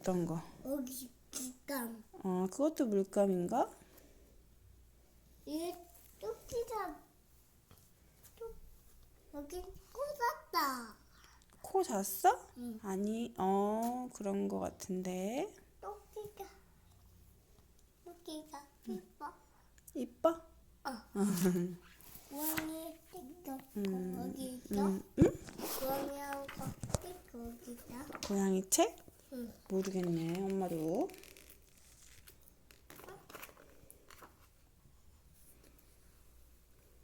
어떤 거? 여기 물감. 어, 그것도 물감인가? 이게 토끼가 또 여기 꽂았다. 코 잤어? 응. 아니, 어, 그런 거 같은데. 토끼가 토끼가 예뻐. 이뻐? 어. 음, 응? 고양이하고 ติ๊거 여기 있어. 고양이 책? 응. 모르겠네, 엄마도.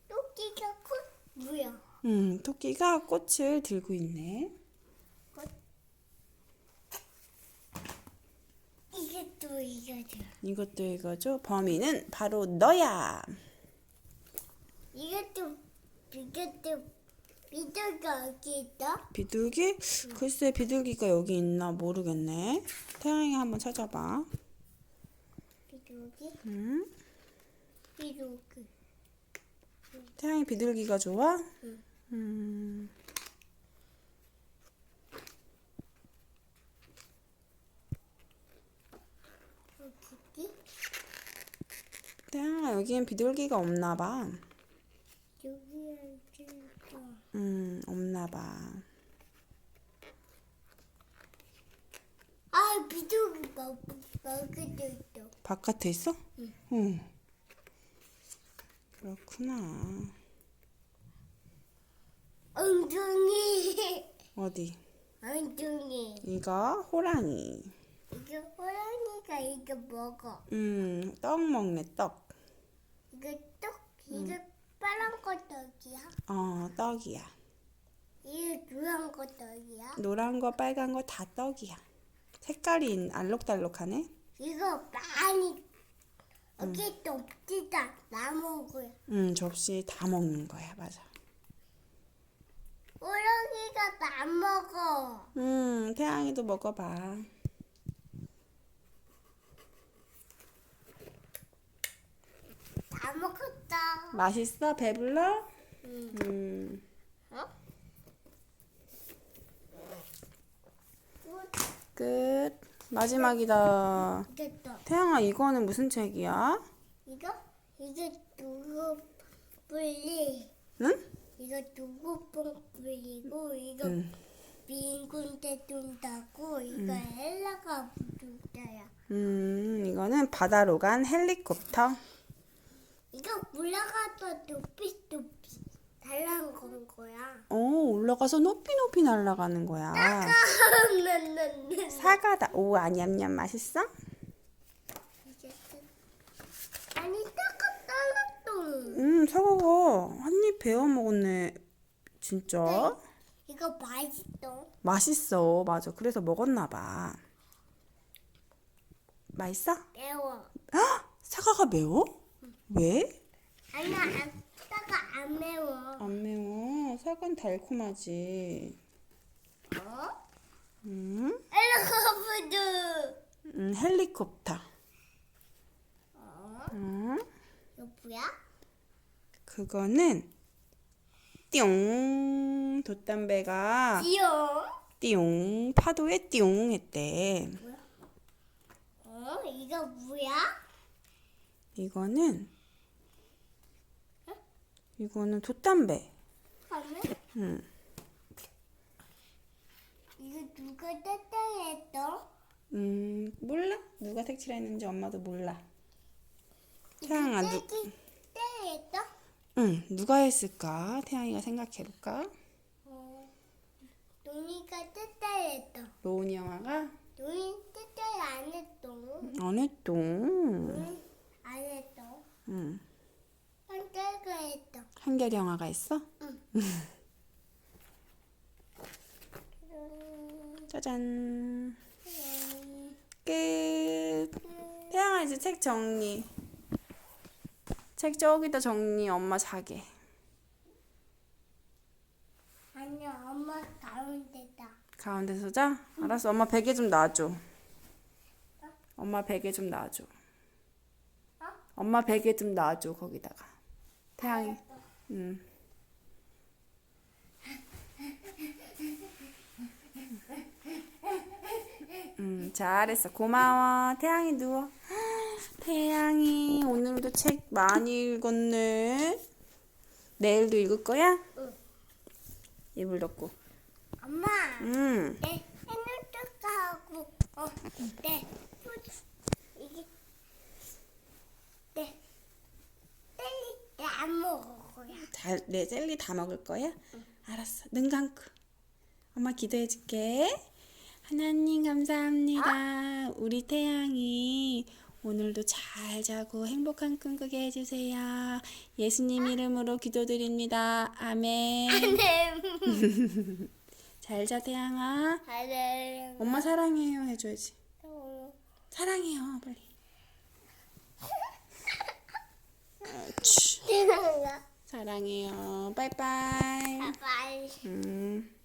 토끼가 콧 뭐야? 음, 토끼가 꽃을 들고 있네. 이거죠. 이것도 이거죠? 범인은 바로 너야. 이게 또 비둘기가 여기 있다. 비둘기? 글쎄, 비둘기가 여기 있나 모르겠네. 태양이가 한번 찾아봐. 비둘기 음? 비둘기. 태양이 비둘기가 좋아? 응. 음, 여기 태양아, 여기엔 비둘기가 없나 봐. 여기에 없나 봐. 아 비둘기 먹 먹이도 있어. 바깥에 있어? 응. 응. 그렇구나. 엉덩이 어디? 엉덩이. 이거 호랑이. 이거 호랑이가 이거 먹어. 음, 떡 먹네, 떡. 이거 떡 이거 파란 거 떡이야. 어, 떡이야. 노란 거 떡이야. 노란 거, 빨간 거 다 떡이야. 색깔이 알록달록하네. 이거 많이 또 없지다 나무고요. 음, 접시에 다 먹는 거야, 맞아. 호랑이가 다 먹어. 음, 태양이도 먹어봐. 다 먹었다. 맛있어? 배불러? 응. 음, 어? 끝. 마지막이다. 됐다. 태양아, 이거는 무슨 책이야? 이거 이게 누구 뿌리? 응? 이거 누구 뽕 뿌리고 이거 응. 빈군대 둔다고 이거 헬라가 부른다야. 음, 이거는 바다로 간 헬리콥터. 이거 올라가서 높이 높이 달라는 건 거야. 어, 올라가서 높이 높이 날아가는 거야. 나나나. 사과다. 오, 아냠냠 맛있어? 아니 따가 따랐어. 음, 사과가 한 입 베어 먹었네. 진짜? 이거 맛있어. 맛있어. 맞아. 그래서 먹었나 봐. 맛있어? 매워. 헉! 사과가 매워? 왜? 아니야 안 따가 안 매워. 안 매워. 사과는 달콤하지. 어? 음, 헬로코프드. 음 헬리콥터. 어? 음, 이거 뭐야? 그거는 띠용 돛담배가. 띠용 파도에 띠용 했대. 어? 이거 뭐야? 이거는 이거는 돛담배. 하면 음. 누가 따따했어? 음, 몰라. 누가 색칠했는지 엄마도 몰라. 태양아, 누, 떼기 떼했어? 응, 누가 했을까? 태양이가 생각해 볼까? 어. 논이가 따따했어. 로운이 영화가 논이 따따 안 했어. 안. 논이 안 했어. 응. 한때가 했어. 한결 영화가 했어? 음, 짜잔. 음, 끝. 태양아 이제 책 정리. 책 저기다 정리. 엄마 자게. 아니야 엄마 가운데다. 가운데서 자? 알았어. 엄마 베개 좀 놔줘. 엄마 베개 좀 놔줘. 어? 엄마 베개 좀 놔줘 거기다가. 태양이. 응. 음, 잘했어. 고마워. 태양이 누워. 태양이 오늘도 책 많이 읽었네. 내일도 읽을 거야? 응. 이불 덮고. 엄마. 음. 내 핸드폰하고 어, 내 폰- 이게 내 셀리 안 먹을 거야. 다, 내 젤리 다 먹을 거야? 알았어. 눈 감고. 엄마 기도해 줄게. 하나님 감사합니다. 우리 태양이 오늘도 잘 자고 행복한 꿈 꾸게 해주세요. 예수님 이름으로 기도드립니다. 아멘. 네. 잘자 태양아. 네. 엄마 사랑해요 해줘야지. 사랑해요 빨리. 옳지. 사랑해요. 빠이빠이. 바이바이. 음.